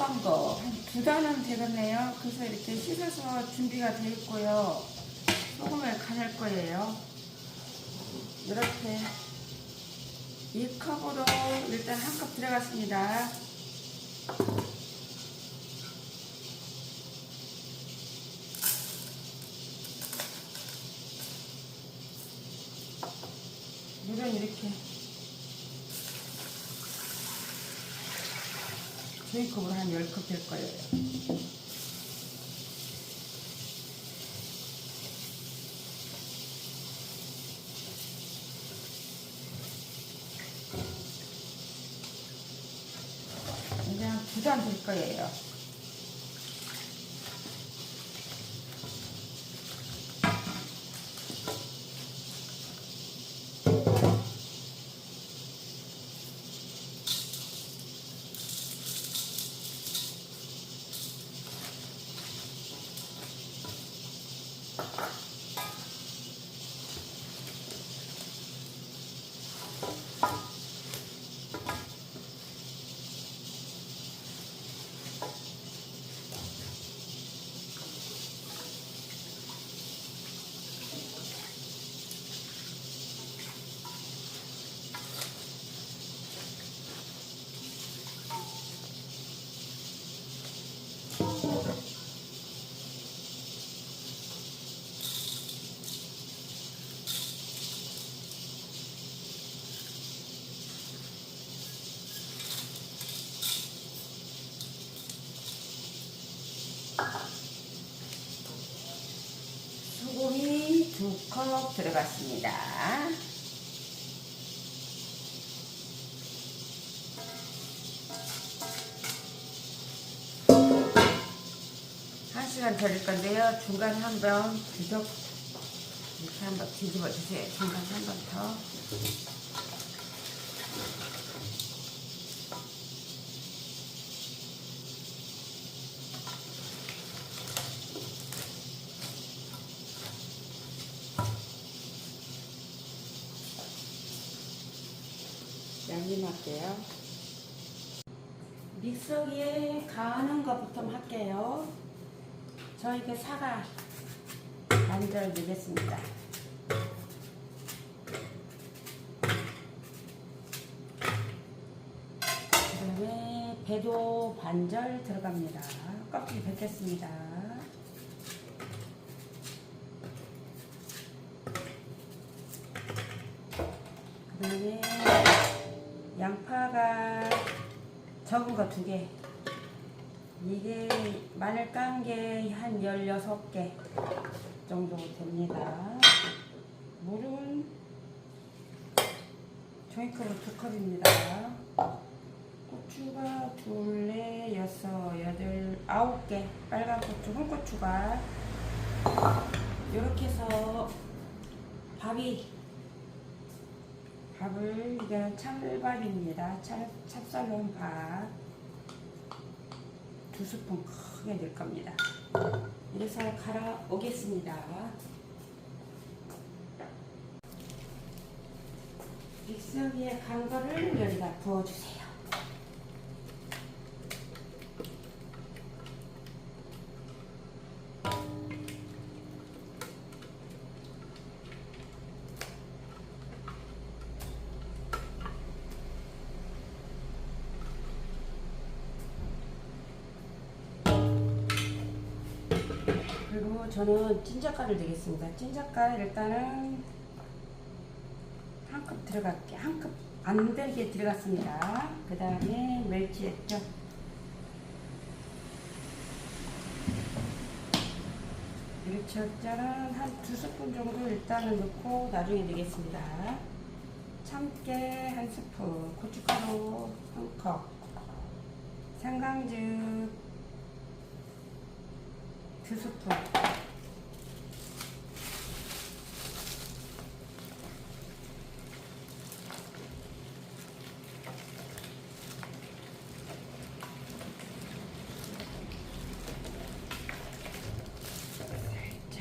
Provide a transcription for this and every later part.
꺾은 거한두 단은 되겠네요. 그래서 이렇게 씻어서 준비가 되어 있고요. 소금을 간할 거예요. 이렇게 이 컵으로 일단 한 컵 들어갔습니다. 물은 이렇게 저희컵으로 한 10컵 될 거예요. 이제 한두잔될 거예요. 소금이 두 컵 들어갔습니다. 한 시간 절일 건데요. 중간에 한번 뒤적 이렇게 한번 뒤집어 주세요. 중간에 한번 더. 양념할게요. 믹서기에 가는 것부터 할게요. 저 이게 사과 반절 넣겠습니다. 그 다음에 배도 반절 들어갑니다. 껍질 벗겠습니다. 그 다음에 적은 거 두 개. 이게 마늘 깐 게 한 16개 정도 됩니다. 물은 종이컵으로 두 컵입니다. 고추가 둘, 넷, 여섯, 여덟, 아홉 개 빨간 고추, 홍고추가 이렇게 해서 밥이 밥을 이거는 찰밥입니다. 찹, 찹쌀로운 밥. 두 스푼 크게 넣을 겁니다. 이래서 갈아 오겠습니다. 믹서기에 간 거를 여기다 부어주세요. 그리고 저는 찐작가를 내겠습니다. 찐작가 일단은 한 컵 들어갈게. 한 컵 안 들게 들어갔습니다. 그 다음에 멸치액젓. 멸치액젓은 한 두 스푼 정도 일단은 넣고 나중에 넣겠습니다. 참깨 한 스푼, 고춧가루 한 컵, 생강즙 두 스푼. 살짝.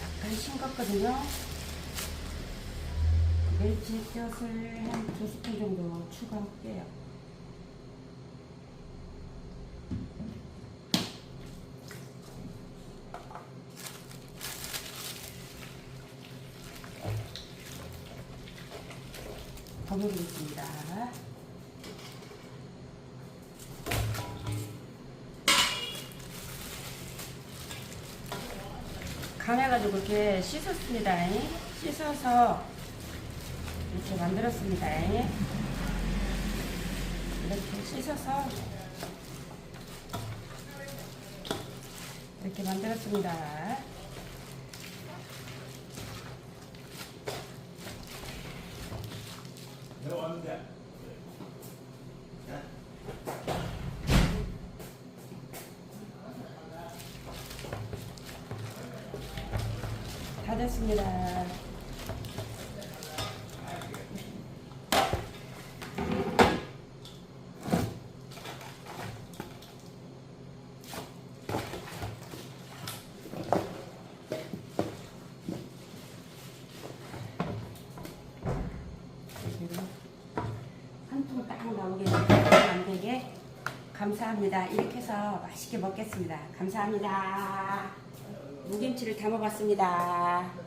약간 싱겁거든요. 멸치젓을 한 두 스푼 정도 추가할게요. 버무리겠습니다. 감해가지고 이렇게 씻었습니다. 씻어서 이렇게 만들었습니다. 이렇게 씻어서 이렇게 만들었습니다. 다 됐습니다. 한 통 딱 나오게 안 되게 감사합니다. 이렇게 해서 맛있게 먹겠습니다. 감사합니다. 무김치를 담아봤습니다.